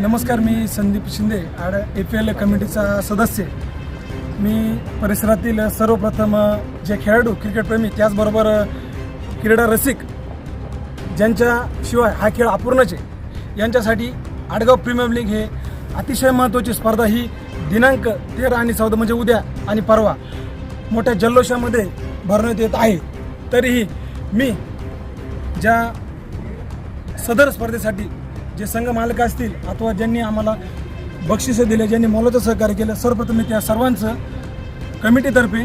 नमस्कार मी संदीप शिंदे आड A P L कमिटीचा सदस्य. मी परिसरातील सर्वप्रथम जे खेळाडू क्रिकेटप्रेमी त्याचबरोबर क्रीडा रसिक ज्यांच्याशिवाय हा खेळ अपूर्णच आहे यांच्यासाठी आडगाव प्रीमियम लीग हे अतिशय महत्त्वाची स्पर्धा ही दिनांक तेरा आणि चौदा म्हणजे उद्या आणि परवा मोठ्या जल्लोषामध्ये भरण्यात येत आहे. तरीही मी ज्या सदर स्पर्धेसाठी जे संघ मालक असतील अथवा ज्यांनी आम्हाला बक्षिसं दिले ज्यांनी मोलाचं सहकार्य केलं सर्वप्रथम मी त्या सर्वांचं कमिटीतर्फे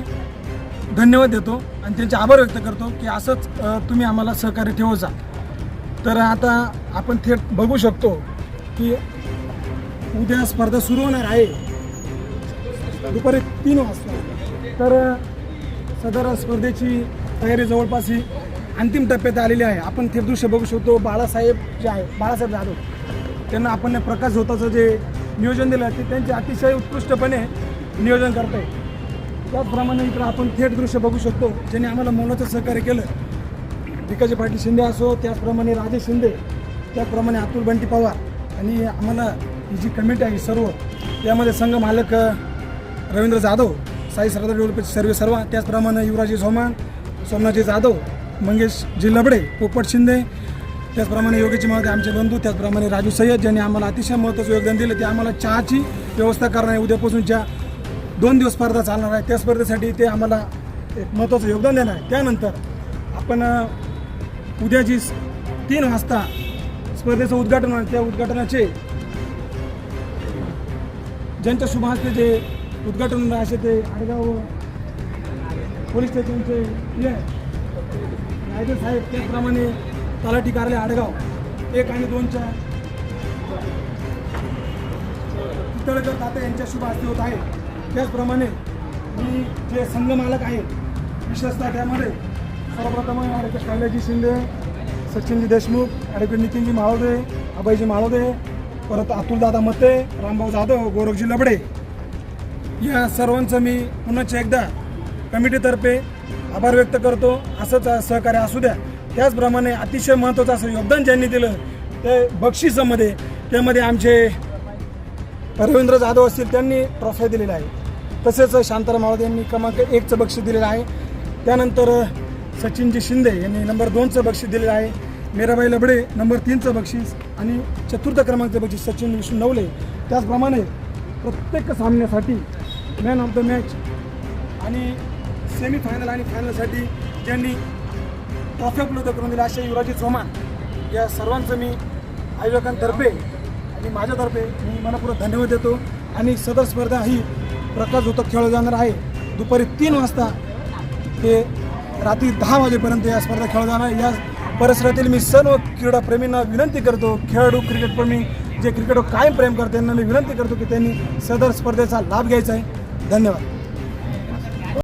धन्यवाद देतो आणि त्यांचे आभार व्यक्त करतो की असंच तुम्ही आम्हाला सहकार्य ठेवचा तर आता आपण थेट बघू शकतो की उद्या स्पर्धा सुरू होणार आहे. दुपारी तीन वाजता. तर सदर स्पर्धेची तयारी जवळपास ही अंतिम टप्प्यात आलेली आहे. आपण थेट दृश्य बघू शकतो बाळासाहेब जे आहे बाळासाहेब जाधव. त्यांना आपण प्रकाश होताचं जे नियोजन दिलं आहे ते त्यांचे अतिशय उत्कृष्टपणे नियोजन करत आहे त्याचप्रमाणे इकडं आपण थेट दृश्य बघू शकतो ज्यांनी आम्हाला मोलाचं सहकार्य केलं. भिकाजी पाटील शिंदे असो त्याचप्रमाणे राजेश शिंदे त्याचप्रमाणे अतुल बंटी पवार आणि आम्हाला ही जी कमिटी आहे सर्व यामध्ये संघ मालक रवींद्र जाधव साई सरदार डेव्हलपचे सर्वे सर्व त्याचप्रमाणे युवराजी झोमान सोमनाथजी जाधव मंगेशजी लबडे पोपट शिंदे त्याचप्रमाणे योगेश महोदय आमचे बंधू त्याचप्रमाणे राजू सय्यद ज्यांनी आम्हाला अतिशय महत्त्वाचं योगदान दिलं ते आम्हाला चहाची व्यवस्था करणार आहे. उद्यापासून ज्या दोन दिवस स्पर्धा चालणार आहे त्या स्पर्धेसाठी ते आम्हाला एक महत्त्वाचं योगदान देणार आहे. त्यानंतर आपण उद्या जी तीन वाजता स्पर्धेचं उद्घाटन होणार त्या उद्घाटनाचे ज्यांच्या शुभ हस्ते जे उद्घाटन असे ते आडगाव पोलीस स्टेशनचे हे आहे. साहेब त्याचप्रमाणे तलाठी कार्यालय आडगाव एक आणि दोनच्या पितळकर ताते यांच्या शुभ होत आहे त्याचप्रमाणे मी जे संघ मालक विशेषतः त्यामध्ये सर्वप्रथम ॲडव्होकेट कैलाजी शिंदे सचिनजी देशमुख ॲडव्होकेट नितीनजी महावदे अभयजी महावदे परत अतुलदादा मते रामभाऊ जाधव गोरखजी लबडे या सर्वांचं मी पुन्हा एकदा कमिटीतर्फे आभार व्यक्त करतो. असंच सहकार्य असू द्या. त्याचप्रमाणे अतिशय महत्त्वाचं असं योगदान ज्यांनी दिलं ते बक्षिसामध्ये त्यामध्ये आमचे रवींद्र जाधव असतील त्यांनी ट्रॉफी दिलेला आहे. तसेच शांताराम मावळे यांनी क्रमांक एकचं बक्षीस दिलेलं आहे. त्यानंतर सचिनजी शिंदे यांनी नंबर दोनचं बक्षीस दिलेलं आहे. मीराबाई लबडे नंबर तीनचं बक्षीस. आणि चतुर्थ क्रमांकचं बक्षीस सचिन विष्णू नवले. त्याचप्रमाणे प्रत्येक सामन्यासाठी मॅन ऑफ द मॅच आणि सेमीफायनल आणि फायनलसाठी ज्यांनी ट्रॉफी उपलब्ध करून दिल्या अशा युवराजी चव्हाण या सर्वांचं मी आयोजकांतर्फे आणि माझ्यातर्फे मी मनपूर्वक धन्यवाद देतो. आणि सदर स्पर्धा ही प्रकाश होतं खेळली जाणार आहे. दुपारी तीन वाजता ते रात्री दहा वाजेपर्यंत या स्पर्धा खेळल्या जाणार या परिसरातील मी सर्व क्रीडाप्रेमींना विनंती करतो खेळाडू क्रिकेटप्रेमी जे क्रिकेटवर कायम प्रेम करते त्यांना मी विनंती करतो की त्यांनी सदर स्पर्धेचा लाभ घ्यायचा आहे. धन्यवाद.